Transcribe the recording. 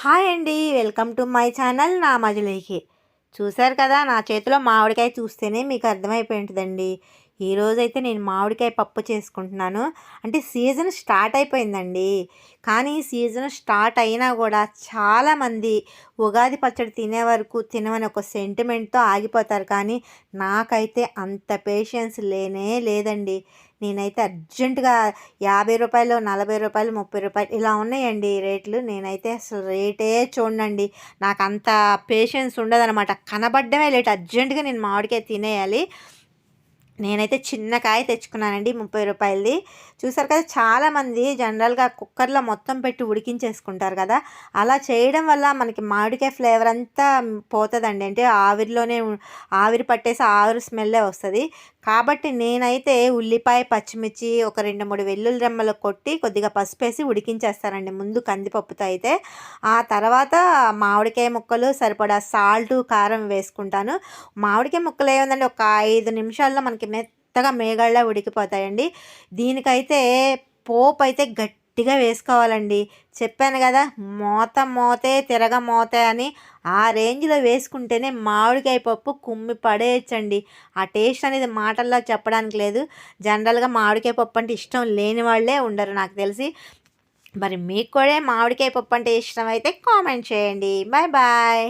Hi అండి welcome to my channel నా మజులేకి చూశారు కదా నా చేతిలో మామిడికాయ చూస్తేనే మీకు అర్థమైపోయి ఉంటుందండి. ఈరోజైతే నేను మామిడికాయ పప్పు చేసుకుంటున్నాను. అంటే సీజన్ స్టార్ట్ అయిపోయిందండి. కానీ సీజన్ స్టార్ట్ అయినా కూడా చాలామంది ఉగాది పచ్చడి తినే వరకు తినమని ఒక సెంటిమెంట్తో ఆగిపోతారు. కానీ నాకైతే అంత పేషెన్స్ లేనే లేదండి. నేనైతే అర్జెంటుగా యాభై రూపాయలు నలభై రూపాయలు ముప్పై రూపాయలు ఇలా ఉన్నాయండి రేట్లు. నేనైతే అసలు రేటే చూడండి నాకు అంత పేషెన్స్ ఉండదనమాట కనబడ్డమే లేట్. అర్జెంటుగా నేను మామిడికాయ తినేయాలి. నేనైతే చిన్న కాయ తెచ్చుకున్నానండి ముప్పై రూపాయలది. చూసారు కదా చాలామంది జనరల్గా కుక్కర్లో మొత్తం పెట్టి ఉడికించేసుకుంటారు కదా. అలా చేయడం వల్ల మనకి మామిడికాయ ఫ్లేవర్ అంతా పోతుందండి. అంటే ఆవిరిలోనే ఆవిరి పట్టేసి ఆవిరి స్మెల్లే వస్తుంది. కాబట్టి నేనైతే ఉల్లిపాయ పచ్చిమిర్చి ఒక రెండు మూడు వెల్లుల్లి రెమ్మలు కొట్టి కొద్దిగా పసుపు వేసి ఉడికించేస్తానండి. ముందు కందిపప్పుతో అయితే. ఆ తర్వాత మామిడికాయ ముక్కలు సరిపడా సాల్ట్ కారం వేసుకుంటాను. మామిడికాయ ముక్కలు ఏముందండి? ఒక ఐదు నిమిషాల్లో మనకి మెత్తగా మేగళ్ళ ఉడికిపోతాయండి. దీనికైతే పోపు అయితే గట్టిగా వేసుకోవాలండి. చెప్పాను కదా మోత మోతే తిరగ మోతే అని ఆ రేంజ్లో వేసుకుంటేనే మామిడికాయ పప్పు కుమ్మి పడేయచ్చండి. ఆ టేస్ట్ అనేది మాటల్లో చెప్పడానికి లేదు. జనరల్గా మామిడికాయ పప్పు అంటే ఇష్టం లేని వాళ్ళే ఉండరు నాకు తెలిసి. మరి మీకు కూడా మామిడికాయ పప్పు అంటే ఇష్టం అయితే కామెంట్ చేయండి. Bye bye